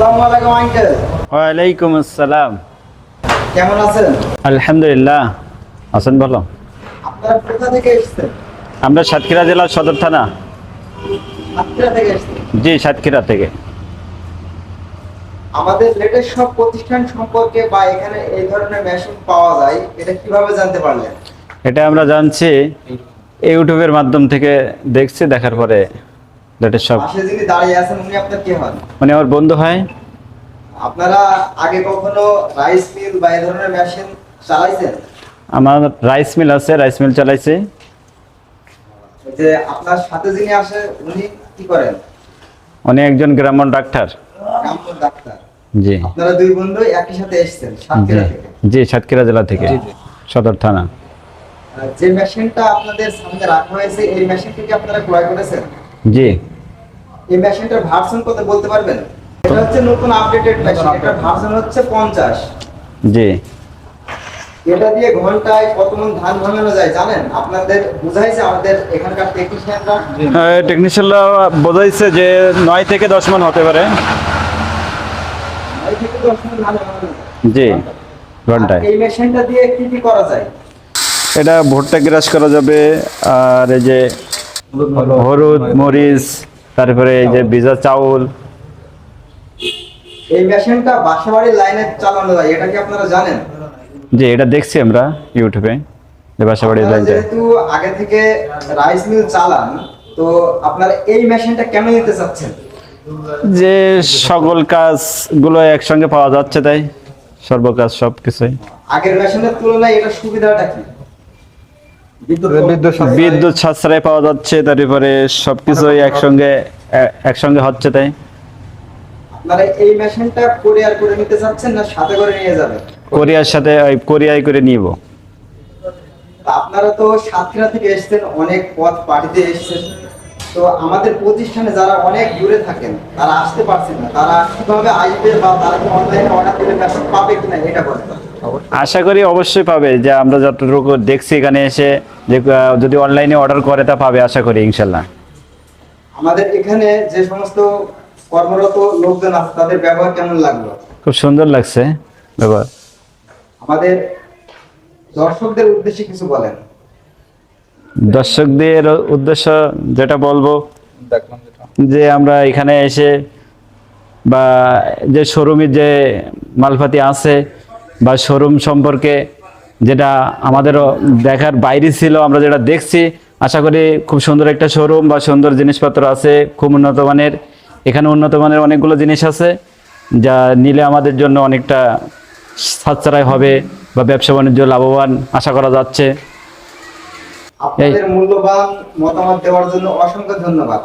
আসসালামু আঙ্কেল। ওয়ালাইকুম আসসালাম। কেমন আছেন? আলহামদুলিল্লাহ আছেন ভালো। আপনারা কোথা থেকে এসেছেন? আমরা সাতক্ষীরা জেলার সদর থানা। সাতক্ষীরা থেকে এসেছেন? জি সাতক্ষীরা থেকে। আমাদের লেটেস্ট সব প্রতিষ্ঠান সম্পর্কে বা এখানে এই ধরনের মেশিন পাওয়া যায় এটা কীভাবে জানতে পারলেন? এটা আমরা জানছি ইউটিউবের মাধ্যম থেকে দেখছি দেখার পরে লেটেস্ট সব পাশে যিনি দাঁড়িয়ে আছেন উনি আপনার কে হন? মানে আমার বন্ধু হয়। আপনারা আগে কখনো রাইস মিল বা এই ধরনের মেশিন চালাইছেন? আমার রাইস মিল আছে রাইস মিল চালাইছি। যে আপনার সাথে যিনি আসে উনি কি করেন? উনি একজন গ্রাম্য ডাক্তার। কামপুর ডাক্তার। জি। আপনারা দুই বন্ধু একই সাথে এসেছেন সাতক্ষীরা থেকে। জি সাতক্ষীরা জেলা থেকে সদর থানা। যে মেশিনটা আপনাদের সামনে রাখা হয়েছে এই মেশিনটি কি আপনারা ক্রয় করেছেন? জি। এই মেশিনটার ভার্সন কত বলতে পারবেন? এটা হচ্ছে নতুন আপডেটেড মেশিন এটার ভার্সন হচ্ছে পঞ্চাশ। জি। এটা দিয়ে ঘন্টায় কত মন ধান ভাঙানো যায় জানেন? আপনাদের বুঝাইছে আমাদের এখানকার টেকনিশিয়ানরা হ্যাঁ টেকনিশিয়ানরা বোঝাইছে যে নয় থেকে দশ মন হতে পারে। নয় থেকে দশ মণ ধান ভাঙানো যায়। জি ঘন্টায়। এই মেশিনটা দিয়ে কি কি করা যায়? এটা ভুট্টা গ্রাস করা যাবে আর এই যে হলুদ মরিচ তারপরে এই যে ভিজা চাউল। এই মেশিনটা বাসাবাড়ির লাইনে চালানো যায় এটা কি আপনারা জানেন? যে এটা দেখছি আমরা ইউটিউবে যে বাসাবাড়ি আপনারা লাইন যেহেতু আগে থেকে রাইস মিল চালান তো আপনারা এই মেশিনটা কেন নিতে চাচ্ছেন? যে সকল কাজগুলো একসঙ্গে পাওয়া যাচ্ছে তাই সর্বকাজ সবকিছুই। আগের মেশিনের তুলনায় এটা সুবিধাটা কি? বিদ্যুৎ সাশ্রয়। পাওয়া যাচ্ছে তারপরে সবকিছুই একসঙ্গে একসঙ্গে হচ্ছে তাই? আপনারা এই মেশিনটা কোরিয়ার করে নিতে চাচ্ছেন না সাথে করে নিয়ে যাবেন কোরিয়ার সাথে ওই কোরিয়ায় করে নিব। আপনারা তো সাতক্ষীরা থেকে এসেছেন অনেক পথ পাড়িতে এসেছেন। তো আমাদের প্রতিষ্ঠানে যারা অনেক দূরে থাকেন তারা আসতে পারছেন না। তারা কীভাবে আসবে বা তারা কি অনলাইনে অর্ডার দিলে মেশিন পাবে কিনা এটা বলেন। আশা করি অবশ্যই পাবে যে আমরা যতটুকু দেখছি এখানে এসে যে যদি অনলাইনে অর্ডার করে তা পাবে আশা করি ইনশাল্লাহ। আমাদের এখানে যে সমস্ত কর্মরত লোকজন আছে তাদের ব্যবহার কেমন লাগল? খুব সুন্দর লাগছে ব্যাপার আমাদের দর্শকদের উদ্দেশ্যে কিছু বলেন। দর্শকদের উদ্দেশ্য যেটা বলব যে আমরা এখানে এসে বা যে শোরুমের যে মালপাতি আছে বা শোরুম সম্পর্কে যেটা আমাদেরও দেখার বাইরে ছিল, আমরা যেটা দেখছি, আশা করি খুব সুন্দর একটা শোরুম বা সুন্দর জিনিসপত্র আছে, খুব উন্নত মানের। এখানে উন্নত মানের অনেকগুলো জিনিস আছে, যা নিলে আমাদের জন্য অনেকটা সাশ্রয় হবে বা ব্যবসা বাণিজ্য লাভবান, আশা করা যাচ্ছে। আপনাদের মূল্যবান মতামত দেওয়ার জন্য অসংখ্য ধন্যবাদ।